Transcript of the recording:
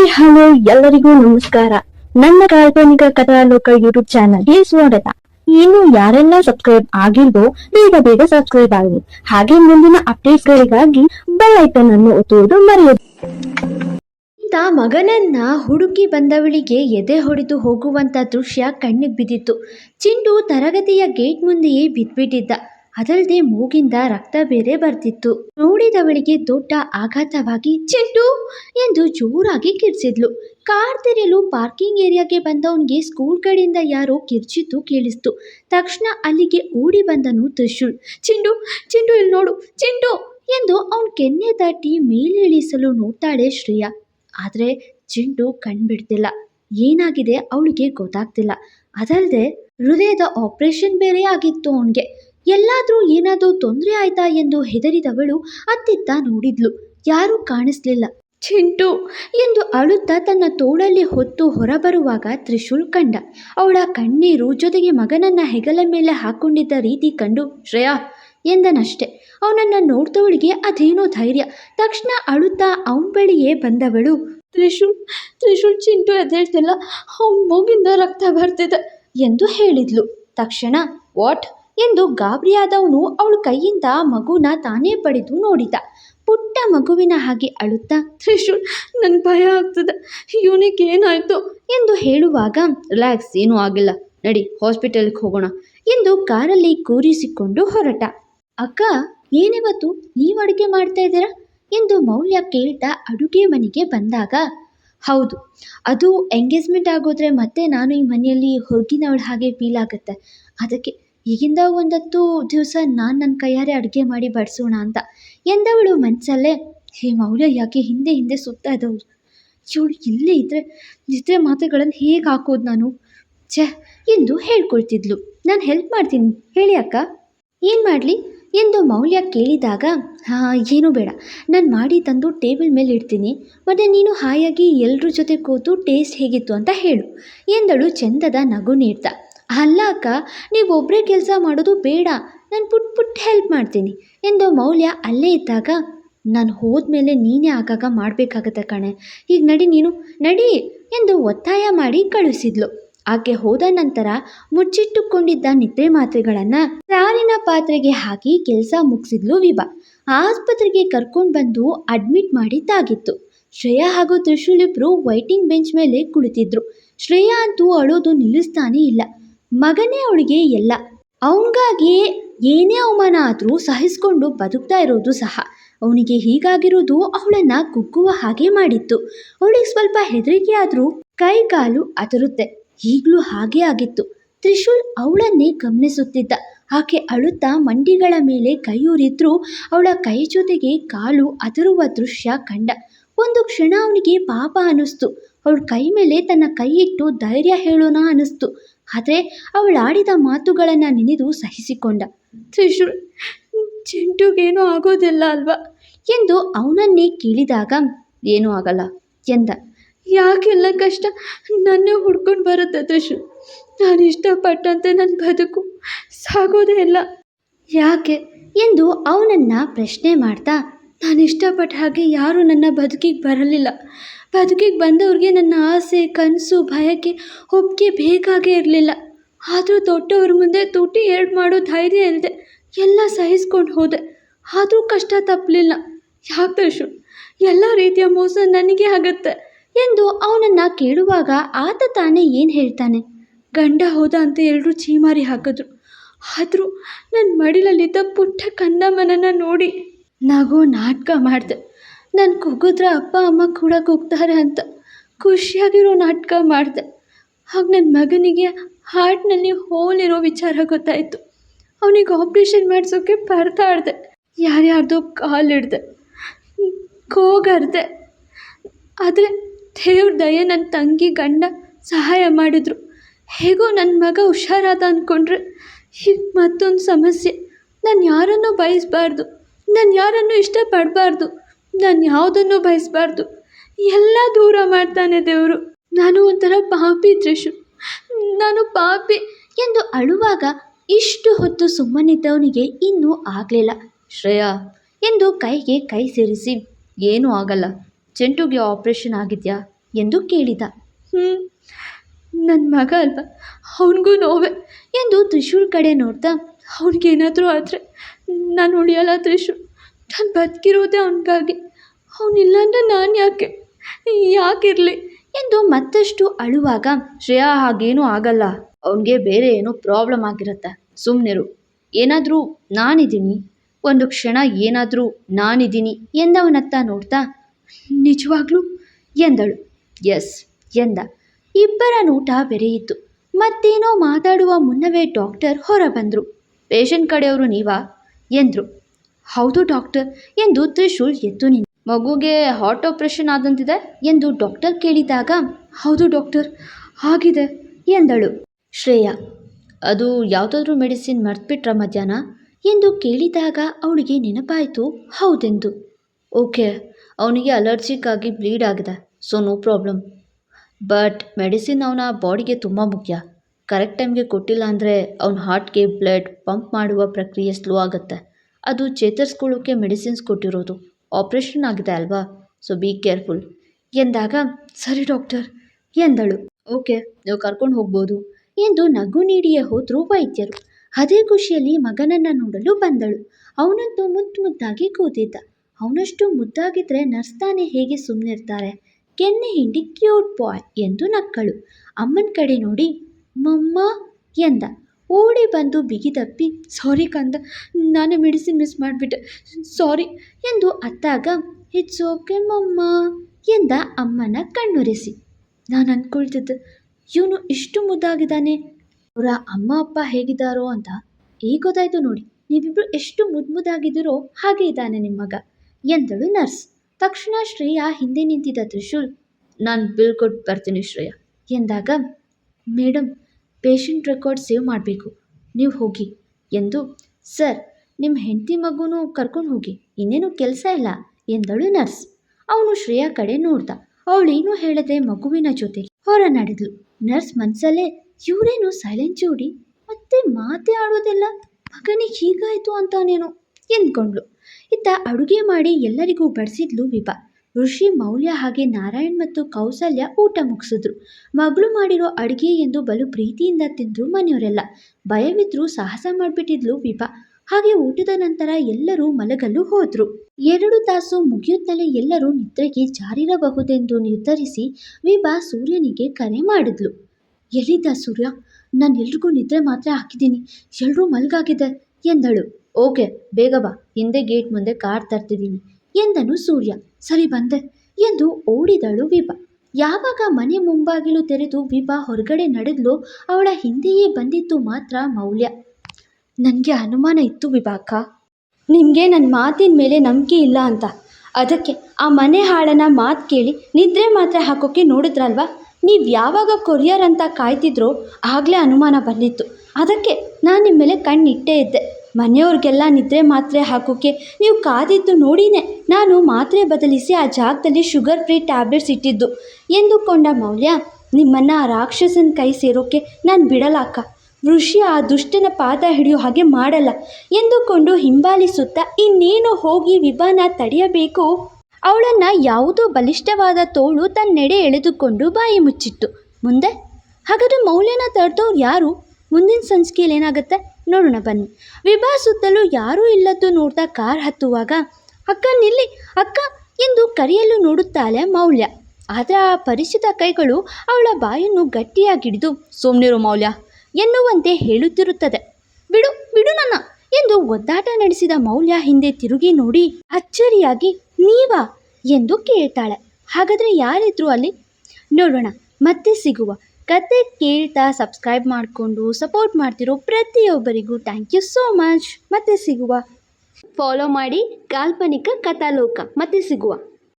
Hi, hello, ಎಲ್ಲರಿಗೂ ನಮಸ್ಕಾರ. ನನ್ನ ಕಾಲ್ಪನಿಕ ಕಥಾಲೋಕ ಯೂಟ್ಯೂಬ್ ಚಾನಲ್ಗೆ ಸ್ವಾಗತ. ಇನ್ನು ಯಾರೆಲ್ಲ ಸಬ್ಸ್ಕ್ರೈಬ್ ಆಗಿಲ್ವೋ, ಬೇಗ ಬೇಗ ಸಬ್ಸ್ಕ್ರೈಬ್ ಆಗಲಿ ಹಾಗೆ ಮುಂದಿನ ಅಪ್ಡೇಟ್ಸ್ಗಳಿಗಾಗಿ ಬೆಲ್ ಐಕನ್ ಅನ್ನು ಒತ್ತುವುದು ಮರೆಯದು. ಇಂತ ಮಗನನ್ನ ಹುಡುಕಿ ಬಂದವಳಿಗೆ ಎದೆ ಹೊಡೆದು ಹೋಗುವಂತ ದೃಶ್ಯ ಕಣ್ಣಿಗೆ ಬಿದ್ದಿತ್ತು. ಚಿಂಟು ತರಗತಿಯ ಗೇಟ್ ಮುಂದೆಯೇ ಬಿದ್ಬಿಟ್ಟಿದ್ದ. ಅದಲ್ಲದೆ ಮೂಗಿಂದ ರಕ್ತ ಬೇರೆ ಬರ್ತಿತ್ತು. ನೋಡಿದವಳಿಗೆ ದೊಡ್ಡ ಆಘಾತವಾಗಿ ಚೆಂಡು ಎಂದು ಜೋರಾಗಿ ಕಿರ್ಚಿದ್ಲು. ಕಾರ್ ತೆರೆಯಲು ಪಾರ್ಕಿಂಗ್ ಏರಿಯಾಗೆ ಬಂದವನಿಗೆ ಸ್ಕೂಲ್ ಕಡೆಯಿಂದ ಯಾರೋ ಕಿರ್ಚಿತು ಕೇಳಿಸ್ತು. ತಕ್ಷಣ ಅಲ್ಲಿಗೆ ಓಡಿ ಬಂದನು ತ್ರಿಶೂಲ್. ಚೆಂಡು ಚೆಂಡು ಇಲ್ಲಿ ನೋಡು, ಚೆಂಡು! ಎಂದು ಅವನ್ ಕೆನ್ನೆ ದಾಟಿ ಮೇಲಿಳಿಸಲು ನೋಡ್ತಾಳೆ ಶ್ರೇಯಾ. ಆದರೆ ಚಿಂಟು ಕಣ್ಬಿಡ್ತಿಲ್ಲ ಏನಾಗಿದೆ ಅವಳಿಗೆ ಗೊತ್ತಾಗ್ತಿಲ್ಲ. ಅದಲ್ಲದೆ ಹೃದಯದ ಆಪರೇಷನ್ ಬೇರೆ ಆಗಿತ್ತು ಅವನಿಗೆ. ಎಲ್ಲಾದರೂ ಏನಾದರೂ ತೊಂದರೆ ಆಯ್ತಾ ಎಂದು ಹೆದರಿದವಳು ಅತ್ತಿತ್ತ ನೋಡಿದ್ಲು. ಯಾರೂ ಕಾಣಿಸ್ಲಿಲ್ಲ. ಚಿಂಟು ಎಂದು ಅಳುತ್ತಾ ತನ್ನ ತೋಳಲ್ಲಿ ಹೊತ್ತು ಹೊರಬರುವಾಗ ತ್ರಿಶೂಲ್ ಕಂಡ. ಅವಳ ಕಣ್ಣೀರು ಜೊತೆಗೆ ಮಗನನ್ನ ಹೆಗಲ ಮೇಲೆ ಹಾಕೊಂಡಿದ್ದ ರೀತಿ ಕಂಡು, ಶ್ರೇಯಾ! ಎಂದನಷ್ಟೆ. ಅವನನ್ನ ನೋಡ್ದವಳಿಗೆ ಅದೇನೋ ಧೈರ್ಯ. ತಕ್ಷಣ ಅಳುತ್ತಾ ಅವನ ಬಳಿಯೇ ಬಂದವಳು. ತ್ರಿಶೂಲ್ ತ್ರಿಶೂಲ್, ಚಿಂಟು ಎದ್ದೇಳ್ತಿಲ್ಲ. ಅವನ ಮೂಗಿಂದ ರಕ್ತ ಬರ್ತಿದೆ ಎಂದು ಹೇಳಿದ್ಲು. ತಕ್ಷಣ, ವಾಟ್? ಎಂದು ಗಾಬರಿಯಾದವನು ಅವಳ ಕೈಯಿಂದ ಮಗುನ ತಾನೇ ಪಡೆದು ನೋಡಿದ. ಪುಟ್ಟ ಮಗುವಿನ ಹಾಗೆ ಅಳುತ್ತಾ, ತ್ರಿಶೂಲ್ ನನ್ನ ಭಯ ಆಗ್ತದೆ. ಇವನಿಗೆ ಏನಾಯ್ತು? ಎಂದು ಹೇಳುವಾಗ, ರಿಲ್ಯಾಕ್ಸ್, ಏನೂ ಆಗಿಲ್ಲ. ನಡಿ, ಹಾಸ್ಪಿಟಲ್ಗೆ ಹೋಗೋಣ ಎಂದು ಕಾರಲ್ಲಿ ಕೂರಿಸಿಕೊಂಡು ಹೊರಟ. ಅಕ್ಕ, ಏನಿವತ್ತು? ನೀವು ಅಡುಗೆ ಮಾಡ್ತಾ ಇದ್ದೀರಾ? ಎಂದು ಮೌಲ್ಯ ಕೇಳ್ತಾ ಅಡುಗೆ ಮನೆಗೆ ಬಂದಾಗ, ಹೌದು, ಅದು ಎಂಗೇಜ್ಮೆಂಟ್ ಆಗೋದ್ರೆ ಮತ್ತೆ ನಾನು ಈ ಮನೆಯಲ್ಲಿ ಹೊರಗಿನವಳ ಹಾಗೆ ಫೀಲ್ ಆಗುತ್ತೆ. ಅದಕ್ಕೆ ಈಗಿಂದ ಒಂದತ್ತು ದಿವಸ ನಾನು ನನ್ನ ಕೈಯಾರೆ ಅಡುಗೆ ಮಾಡಿ ಬಡಿಸೋಣ ಅಂತ. ಎಂದವಳು ಮನಸ್ಸಲ್ಲೇ ಹೇ ಮೌಲ್ಯ, ಯಾಕೆ ಹಿಂದೆ ಹಿಂದೆ ಸುತ್ತಾ ಇದ್ದವಳು ಇವಳು ಇಲ್ಲೇ ಇದ್ದರೆ ಇದ್ರೆ ಮಾತುಗಳನ್ನು ಹೇಗೆ ಹಾಕೋದು ನಾನು? ಛೆ, ಎಂದು ಹೇಳ್ಕೊಳ್ತಿದ್ಲು. ನಾನು ಹೆಲ್ಪ್ ಮಾಡ್ತೀನಿ. ಹೇಳಿ ಅಕ್ಕ. ಏನು ಮಾಡಲಿ? ಎಂದು ಮೌಲ್ಯ ಕೇಳಿದಾಗ, ಹಾಂ, ಏನೂ ಬೇಡ. ನಾನು ಮಾಡಿ ತಂದು ಟೇಬಲ್ ಮೇಲೆ ಇಡ್ತೀನಿ. ಮತ್ತು ನೀನು ಹಾಯಾಗಿ ಎಲ್ಲರ ಜೊತೆ ಕೂತು ಟೇಸ್ಟ್ ಹೇಗಿತ್ತು ಅಂತ ಹೇಳು. ಎಂದಳು ಚಂದದ ನಗು ನೀಡ್ತಾ. ಅಲ್ಲ ಅಕ್ಕ, ನೀವು ಒಬ್ಬರೇ ಕೆಲಸ ಮಾಡೋದು ಬೇಡ. ನಾನು ಪುಟ್ ಪುಟ್ ಹೆಲ್ಪ್ ಮಾಡ್ತೀನಿ. ಎಂದು ಮೌಲ್ಯ ಅಲ್ಲೇ ಇದ್ದಾಗ, ನಾನು ಹೋದ್ಮೇಲೆ ನೀನೇ ಆಗಾಗ ಮಾಡಬೇಕಾಗತ್ತೆ ಕಣೆ. ಈಗ ನಡಿ ನೀನು, ನಡಿ ಎಂದು ಒತ್ತಾಯ ಮಾಡಿ ಕಳುಹಿಸಿದ್ಲು. ಆಕೆ ಹೋದ ನಂತರ ಮುಚ್ಚಿಟ್ಟುಕೊಂಡಿದ್ದ ನಿದ್ರೆ ಮಾತ್ರೆಗಳನ್ನು ಸಾರಿನ ಪಾತ್ರೆಗೆ ಹಾಕಿ ಕೆಲಸ ಮುಗಿಸಿದ್ಲು ವಿಭಾ. ಆಸ್ಪತ್ರೆಗೆ ಕರ್ಕೊಂಡು ಬಂದು ಅಡ್ಮಿಟ್ ಮಾಡಿದ್ದಾಗಿತ್ತು. ಶ್ರೇಯಾ ಹಾಗೂ ತ್ರಿಶೂಲ್ ಇಬ್ಬರು ವೈಟಿಂಗ್ ಬೆಂಚ್ ಮೇಲೆ ಕುಳಿತಿದ್ರು. ಶ್ರೇಯಾ ಅಂತೂ ಅಳೋದು ನಿಲ್ಲಿಸ್ತಾನೇ ಇಲ್ಲ. ಮಗನೇ ಅವಳಿಗೆ ಎಲ್ಲ. ಅವನಿಗಾಗಿ ಏನೇ ಅವಮಾನ ಆದರೂ ಸಹಿಸಿಕೊಂಡು ಬದುಕ್ತಾ ಇರೋದು ಸಹ. ಅವನಿಗೆ ಹೀಗಾಗಿರೋದು ಅವಳನ್ನ ಕುಗ್ಗುವ ಹಾಗೆ ಮಾಡಿತ್ತು. ಅವಳಿಗೆ ಸ್ವಲ್ಪ ಹೆದರಿಕೆ ಆದರೂ ಕೈ ಕಾಲು ಅದರುತ್ತೆ ಈಗಲೂ ಹಾಗೆ ಆಗಿತ್ತು. ತ್ರಿಶೂಲ್ ಅವಳನ್ನೇ ಗಮನಿಸುತ್ತಿದ್ದ. ಆಕೆ ಅಳುತ್ತಾ ಮಂಡಿಗಳ ಮೇಲೆ ಕೈಯೂರಿದ್ರೂ ಅವಳ ಕೈ ಜೊತೆಗೆ ಕಾಲು ಅದರುವ ದೃಶ್ಯ ಕಂಡ. ಒಂದು ಕ್ಷಣ ಅವನಿಗೆ ಪಾಪ ಅನ್ನಿಸ್ತು. ಅವಳ ಕೈ ಮೇಲೆ ತನ್ನ ಕೈ ಇಟ್ಟು ಧೈರ್ಯ ಹೇಳೋಣ ಅನ್ನಿಸ್ತು. ಆದರೆ ಅವಳಾಡಿದ ಮಾತುಗಳನ್ನು ನೆನೆದು ಸಹಿಸಿಕೊಂಡ. ತ್ರಿಶೂಲ್ ಚಿಂಟುಗೇನೂ ಆಗೋದಿಲ್ಲ ಅಲ್ವಾ? ಎಂದು ಅವನನ್ನೇ ಕೇಳಿದಾಗ, ಏನೂ ಆಗಲ್ಲ ಎಂದ. ಯಾಕೆಲ್ಲ ಕಷ್ಟ? ನನ್ನೇ ಹುಡ್ಕೊಂಡು ಬರುತ್ತೆ ತ್ರಿಶೂಲ್. ನಾನು ಇಷ್ಟಪಟ್ಟಂತೆ ನನ್ನ ಬದುಕು ಸಾಗೋದೇ ಇಲ್ಲ. ಯಾಕೆ? ಎಂದು ಅವನನ್ನು ಪ್ರಶ್ನೆ ಮಾಡ್ತಾ ನಾನು ಇಷ್ಟಪಟ್ಟ ಹಾಗೆ ಯಾರೂ ನನ್ನ ಬದುಕಿಗೆ ಬರಲಿಲ್ಲ. ಬದುಕಿಗೆ ಬಂದವ್ರಿಗೆ ನನ್ನ ಆಸೆ, ಕನಸು, ಭಯಕ್ಕೆ ಒಪ್ಪಿಗೆ ಬೇಕಾಗೇ ಇರಲಿಲ್ಲ. ಆದರೂ ದೊಡ್ಡವ್ರ ಮುಂದೆ ತುಟಿ ಎರಡು ಮಾಡೋ ಧೈರ್ಯ ಇಲ್ಲದೆ ಎಲ್ಲ ಸಹಿಸ್ಕೊಂಡು ಹೋದೆ. ಆದರೂ ಕಷ್ಟ ತಪ್ಪಲಿಲ್ಲ. ಯಾಕೆ ಶು ಎಲ್ಲ ರೀತಿಯ ಮೋಸ ನನಗೆ ಆಗುತ್ತೆ ಎಂದು ಅವನನ್ನು ಕೇಳುವಾಗ ಆತ ತಾನೇ ಏನು ಹೇಳ್ತಾನೆ? ಗಂಡ ಹೋದ ಅಂತ ಎಲ್ಲರೂ ಚೀಮಾರಿ ಹಾಕಿದ್ರು. ಆದರೂ ನನ್ನ ಮಡಿಲಲ್ಲಿದ್ದ ಪುಟ್ಟ ಕಂದಮ್ಮನನ್ನು ನೋಡಿ ನಗು ನಾಟಕ ಮಾಡಿದೆ. ನಾನು ಕುಗ್ಗಿದ್ರೆ ಅಪ್ಪ, ಅಮ್ಮ ಕೂಡ ಕುಗ್ತಾರೆ ಅಂತ ಖುಷಿಯಾಗಿರೋ ನಾಟಕ ಮಾಡಿದೆ. ಆಗ ನನ್ನ ಮಗನಿಗೆ ಹಾರ್ಟ್ನಲ್ಲಿ ಹೋಲಿರೋ ವಿಚಾರ ಗೊತ್ತಾಯಿತು. ಅವನಿಗೆ ಆಪ್ರೇಷನ್ ಮಾಡಿಸೋಕ್ಕೆ ಪರದಾಡ್ದೆ ಯಾರ್ಯಾರ್ದೋ ಕಾಲಿಡ್ದೆ ಕೋಗರ್ದೆ. ಆದರೆ ದೇವ್ರ ದಯೆ ನನ್ನ ತಂಗಿ ಗಂಡ ಸಹಾಯ ಮಾಡಿದ್ರು. ಹೇಗೋ ನನ್ನ ಮಗ ಹುಷಾರಾದ ಅಂದ್ಕೊಂಡ್ರೆ ಈಗ ಮತ್ತೊಂದು ಸಮಸ್ಯೆ. ನಾನು ಯಾರನ್ನೂ ಬಯಸಬಾರ್ದು. ನಾನು ಯಾರನ್ನು ಇಷ್ಟಪಡಬಾರ್ದು. ನಾನು ಯಾವುದನ್ನು ಬಯಸಬಾರ್ದು. ಎಲ್ಲ ದೂರ ಮಾಡ್ತಾನೆ ದೇವರು. ನಾನು ಒಂಥರ ಪಾಪಿ ತ್ರಿಶು. ನಾನು ಪಾಪಿ ಎಂದು ಅಳುವಾಗ ಇಷ್ಟು ಹೊತ್ತು ಸುಮ್ಮನಿದ್ದವನಿಗೆ ಇನ್ನೂ ಆಗಲಿಲ್ಲ. ಶ್ರೇಯಾ ಎಂದು ಕೈಗೆ ಕೈ ಸೇರಿಸಿ, ಏನೂ ಆಗಲ್ಲ. ಚೆಂಟುಗೆ ಆಪ್ರೇಷನ್ ಆಗಿದೆಯಾ? ಎಂದು ಕೇಳಿದ. ಹ್ಞೂ ನನ್ನ ಮಗ ಅಲ್ವಾ? ಅವನಿಗೂ ನೋವೆ. ಎಂದು ತ್ರಿಶೂಲ್ ಕಡೆ ನೋಡ್ತಾ ಅವ್ನಿಗೇನಾದರೂ ಆದರೆ ನಾನು ಉಳಿಯಲ್ಲ ತ್ರಿಶು ನಾನು ಬದುಕಿರೋದೇ ಅವನಿಗಾಗಿ. ಅವನಿಲ್ಲ ಅಂದರೆ ನಾನು ಯಾಕೆ? ಯಾಕಿರಲಿ? ಎಂದು ಮತ್ತಷ್ಟು ಅಳುವಾಗ ಶ್ರೇಯಾ ಹಾಗೇನೂ ಆಗಲ್ಲ. ಅವನಿಗೆ ಬೇರೆ ಏನೋ ಪ್ರಾಬ್ಲಮ್ ಆಗಿರುತ್ತೆ. ಸುಮ್ಮನಿರು ಏನಾದರೂ ನಾನಿದ್ದೀನಿ ಒಂದು ಕ್ಷಣ ಏನಾದರೂ ನಾನಿದ್ದೀನಿ ಎಂದವನತ್ತ ನೋಡ್ತಾ, ನಿಜವಾಗ್ಲೂ? ಎಂದಳು. ಎಸ್, ಎಂದ. ಇಬ್ಬರ ನೋಟ ಬೆರೆಯಿತು. ಮತ್ತೇನೋ ಮಾತಾಡುವ ಮುನ್ನವೇ ಡಾಕ್ಟರ್ ಹೊರ ಬಂದರು ಪೇಷಂಟ್ ಕಡೆಯವರು ನೀವಾ? ಎಂದರು. ಹೌದು ಡಾಕ್ಟರ್, ಎಂದು ತ್ರಿಶೂಲ್ ಎದ್ದು ನಿಂತ. ಮಗುಗೆ ಹಾರ್ಟ್ ಆಪರೇಷನ್ ಆದಂತಿದೆ ಎಂದು ಡಾಕ್ಟರ್ ಕೇಳಿದಾಗ, ಹೌದು ಡಾಕ್ಟರ್, ಆಗಿದೆ ಎಂದಳು. ಶ್ರೇಯಾ, ಅದು ಯಾವುದಾದ್ರೂ ಮೆಡಿಸಿನ್ ಮರ್ತ್ಬಿಟ್ರ ಮಧ್ಯಾಹ್ನ? ಎಂದು ಕೇಳಿದಾಗ ಅವಳಿಗೆ ನೆನಪಾಯಿತು, ಹೌದೆಂದು. ಓಕೆ, ಅವನಿಗೆ ಅಲರ್ಜಿಕ್ ಆಗಿ ಬ್ಲೀಡ್ ಆಗಿದೆ, so no problem. But medicine ಅವನ ಬಾಡಿಗೆ ತುಂಬ ಮುಖ್ಯ. ಕರೆಕ್ಟ್ ಟೈಮ್ಗೆ ಕೊಟ್ಟಿಲ್ಲ ಅಂದರೆ ಅವ್ನ ಹಾರ್ಟ್ಗೆ ಬ್ಲಡ್ ಪಂಪ್ ಮಾಡುವ ಪ್ರಕ್ರಿಯೆ ಸ್ಲೋ ಆಗುತ್ತೆ. ಅದು ಚೇತರಿಸ್ಕೊಳ್ಳೋಕ್ಕೆ ಮೆಡಿಸಿನ್ಸ್ ಕೊಟ್ಟಿರೋದು. ಆಪ್ರೇಷನ್ ಆಗಿದೆ ಅಲ್ವಾ? ಸೊ ಬಿ ಕೇರ್ಫುಲ್ ಎಂದಾಗ, ಸರಿ ಡಾಕ್ಟರ್, ಎಂದಳು. ಓಕೆ, ನೀವು ಕರ್ಕೊಂಡು ಹೋಗ್ಬೋದು, ಎಂದು ನಗು ನೀಡಿಯೇ ಹೋದರು ವೈದ್ಯರು. ಅದೇ ಖುಷಿಯಲ್ಲಿ ಮಗನನ್ನು ನೋಡಲು ಬಂದಳು. ಅವನಂತೂ ಮುದ್ದು ಮುದ್ದಾಗಿ ಕೂತಿದ್ದ. ಅವನಷ್ಟು ಮುದ್ದಾಗಿದ್ರೆ ನರ್ಸ್ ತಾನೇ ಹೇಗೆ ಸುಮ್ಮನಿರ್ತಾರೆ ಕೆನ್ನೆ ಹಿಂಡಿ ಕ್ಯೂಟ್ ಬಾಯ್ ಎಂದು ನಕ್ಕಳು. ಅಮ್ಮನ ಕಡೆ ನೋಡಿ ಮಮ್ಮ ಎಂದ. ಓಡಿ ಬಂದು ಬಿಗಿದಪ್ಪಿ ಸಾರಿ ಕಂದ, ನಾನು ಮೆಡಿಸಿನ್ ಮಿಸ್ ಮಾಡಿಬಿಟ್ಟೆ. ಸಾರಿ, ಎಂದು ಅತ್ತಾಗ ಇಟ್ಸ್ ಓಕೆ ಮಮ್ಮ, ಎಂದ ಅಮ್ಮನ ಕಣ್ಣುರಿಸಿ. ನಾನು ಅಂದ್ಕೊಳ್ತಿದ್ದೆ ಇವನು ಇಷ್ಟು ಮುದ್ದಾಗಿದ್ದಾನೆ. ಅವರ ಅಮ್ಮ, ಅಪ್ಪ ಹೇಗಿದ್ದಾರೋ ಅಂತ ಈಗ ಗೊತ್ತಾಯಿತು ನೋಡಿ. ನೀವಿಬ್ರು ಎಷ್ಟು ಮುದ್ದು ಮುದ್ದಾಗಿದ್ದೀರೋ ಹಾಗೆ ಇದ್ದಾನೆ ಮಗ, ಎಂದಳು ನರ್ಸ್. ತಕ್ಷಣ ಶ್ರೇಯ ಹಿಂದೆ ನಿಂತಿದ್ದ ತ್ರಿಶೂಲ್, ನಾನು ಬಿಲ್ ಕೊಟ್ಟು ಬರ್ತೀನಿ ಶ್ರೇಯ, ಎಂದಾಗ ಮೇಡಮ್ ಪೇಷಂಟ್ ರೆಕಾರ್ಡ್ ಸೇವ್ ಮಾಡಬೇಕು. ನೀವು ಹೋಗಿ. ಎಂದು, ಸರ್ ನಿಮ್ಮ ಹೆಂಡತಿ ಮಗುನೂ ಕರ್ಕೊಂಡು ಹೋಗಿ. ಇನ್ನೇನು ಕೆಲಸ ಇಲ್ಲ ಎಂದಳು ನರ್ಸ್. ಅವನು ಶ್ರೇಯಾ ಕಡೆ ನೋಡ್ದ. ಅವಳೇನು ಹೇಳದೆ ಮಗುವಿನ ಜೊತೆಗೆ ಹೊರ ನಡೆದ್ಲು ನರ್ಸ್ ಮನಸ್ಸಲ್ಲೇ ಇವರೇನು ಸೈಲೆಂಟ್ ಜೋಡಿ? ಮತ್ತೆ ಮಾತೇ ಆಡೋದೆಲ್ಲ? ಮಗನಿಗೆ ಹೀಗಾಯಿತು ಅಂತಾನೇನು? ಎಂದ್ಕೊಂಡ್ಲು ಇತ್ತ ಅಡುಗೆ ಮಾಡಿ ಎಲ್ಲರಿಗೂ ಬಡಿಸಿದ್ಲು ವಿಭಾ. ಋಷಿ ಮೌಲ್ಯ ಹಾಗೆ ನಾರಾಯಣ್ ಮತ್ತು ಕೌಸಲ್ಯ ಊಟ ಮುಗಿಸಿದ್ರು. ಮಗಳು ಮಾಡಿರೋ ಅಡುಗೆ ಎಂದು ಬಲು ಪ್ರೀತಿಯಿಂದ ತಿಂದರು ಮನೆಯವರೆಲ್ಲ. ಭಯವಿದ್ರು ಸಾಹಸ ಮಾಡಿಬಿಟ್ಟಿದ್ಲು ವಿಭಾ. ಹಾಗೆ ಊಟದ ನಂತರ ಎಲ್ಲರೂ ಮಲಗಲು ಹೋದ್ರು. ಎರಡು ತಾಸು ಮುಗಿಯುತ್ತಲೇ ಎಲ್ಲರೂ ನಿದ್ರೆಗೆ ಜಾರಿರಬಹುದೆಂದು ನಿರ್ಧರಿಸಿ ವಿಭಾ ಸೂರ್ಯನಿಗೆ ಕರೆ ಮಾಡಿದ್ಲು. ಎಲ್ಲಿದ್ದ ಸೂರ್ಯ? ನಾನು ಎಲ್ರಿಗೂ ನಿದ್ರೆ ಮಾತ್ರ ಹಾಕಿದ್ದೀನಿ. ಎಲ್ಲರೂ ಮಲಗಾಗಿದೆ ಎಂದಳು. ಓಕೆ, ಬೇಗ ಬಾ. ಹಿಂದೆ ಗೇಟ್ ಮುಂದೆ ಕಾರ್ ತರ್ತಿದ್ದೀನಿ. ಎಂದನು ಸೂರ್ಯ. ಸರಿ ಬಂದೆ ಎಂದು ಓಡಿದಳು ವಿಭಾ. ಯಾವಾಗ ಮನೆ ಮುಂಬಾಗಿಲು ತೆರೆದು ವಿಭಾ ಹೊರಗಡೆ ನಡೆದ್ಲು ಅವಳ ಹಿಂದೆಯೇ ಬಂದಿತ್ತು ಮಾತ್ರ ಮೌಲ್ಯ. ನನಗೆ ಅನುಮಾನ ಇತ್ತು ವಿಭಾಕ ನಿಮಗೆ ನನ್ನ ಮಾತಿನ ಮೇಲೆ ನಂಬಿಕೆ ಇಲ್ಲ ಅಂತ. ಅದಕ್ಕೆ ಆ ಮನೆ ಹಾಳನ ಮಾತು ಕೇಳಿ ನಿದ್ರೆ ಮಾತ್ರ ಹಾಕೋಕ್ಕೆ ನೋಡಿದ್ರಲ್ವಾ? ನೀವು ಯಾವಾಗ ಕೊರಿಯರ್ ಅಂತ ಕಾಯ್ತಿದ್ರೋ ಆಗಲೇ ಅನುಮಾನ ಬಂದಿತ್ತು. ಅದಕ್ಕೆ ನಾನು ನಿಮ್ಮ ಮೇಲೆ ಕಣ್ಣಿಟ್ಟೇ ಇದ್ದೆ. ಮನೆಯವ್ರಿಗೆಲ್ಲ ನಿದ್ರೆ ಮಾತ್ರೆ ಹಾಕೋಕ್ಕೆ ನೀವು ಕಾದಿದ್ದು ನೋಡಿನೇ. ನಾನು ಮಾತ್ರೆ ಬದಲಿಸಿ ಆ ಜಾಗದಲ್ಲಿ ಶುಗರ್ ಫ್ರೀ ಟ್ಯಾಬ್ಲೆಟ್ಸ್ ಇಟ್ಟಿದ್ದು. ಎಂದುಕೊಂಡ ಮೌಲ್ಯ, ನಿಮ್ಮನ್ನು ಆ ರಾಕ್ಷಸನ ಕೈ ಸೇರೋಕ್ಕೆ ನಾನು ಬಿಡಲ್ಲ ಋಷಿ ಆ ದುಷ್ಟನ ಪಾದ ಹಿಡಿಯೋ ಹಾಗೆ ಮಾಡಲ್ಲ. ಎಂದುಕೊಂಡು ಹಿಂಬಾಲಿಸುತ್ತಾ, ಇನ್ನೇನು ಹೋಗಿ ವಿಭಾನ ತಡೆಯಬೇಕು? ಅವಳನ್ನು ಯಾವುದೋ ಬಲಿಷ್ಠವಾದ ತೋಳು ತನ್ನೆಡೆ ಎಳೆದುಕೊಂಡು ಬಾಯಿ ಮುಚ್ಚಿತ್ತು. ಮುಂದೆ? ಹಾಗಾದರೆ ಮೌಲ್ಯನ ತಡೆದವ್ರು ಯಾರು? ಮುಂದಿನ ಸಂಚಿಕೆಯಲ್ಲಿ ಏನಾಗುತ್ತೆ ನೋಡೋಣ ಬನ್ನಿ. ವಿಭಾ ಸುತ್ತಲೂ ಯಾರೂ ಇಲ್ಲದ್ದು ನೋಡ್ತಾ ಕಾರ್ ಹತ್ತುವಾಗ, ಅಕ್ಕ ನಿಲ್ಲಿ, ಅಕ್ಕ! ಎಂದು ಕರೆಯಲು ನೋಡುತ್ತಾಳೆ ಮೌಲ್ಯ. ಆದರೆ ಆ ಪರಿಚಿತ ಕೈಗಳು ಅವಳ ಬಾಯನ್ನು ಗಟ್ಟಿಯಾಗಿಡಿದು, ಸೋಮ್ನಿರು ಮೌಲ್ಯ! ಎನ್ನುವಂತೆ ಹೇಳುತ್ತಿರುತ್ತದೆ. ಬಿಡು ಬಿಡು ನನ್ನ! ಎಂದು ಒದ್ದಾಟ ನಡೆಸಿದ ಮೌಲ್ಯ ಹಿಂದೆ ತಿರುಗಿ ನೋಡಿ, ಅಚ್ಚರಿಯಾಗಿ, ನೀವಾ? ಎಂದು ಕೇಳ್ತಾಳೆ. ಹಾಗಾದರೆ ಯಾರಿದ್ರು ಅಲ್ಲಿ, ನೋಡೋಣ, ಮತ್ತೆ ಸಿಗುವ. ಕತೆ ಕೇಳ್ತಾ ಸಬ್ಸ್ಕ್ರೈಬ್ ಮಾಡಿಕೊಂಡು ಸಪೋರ್ಟ್ ಮಾಡ್ತಿರೋ ಪ್ರತಿಯೊಬ್ಬರಿಗೂ ಥ್ಯಾಂಕ್ ಯು ಸೋ ಮಚ್ ಮತ್ತೆ ಸಿಗುವ. ಫಾಲೋ ಮಾಡಿ ಕಾಲ್ಪನಿಕ ಕಥಾಲೋಕ. ಮತ್ತೆ ಸಿಗುವ.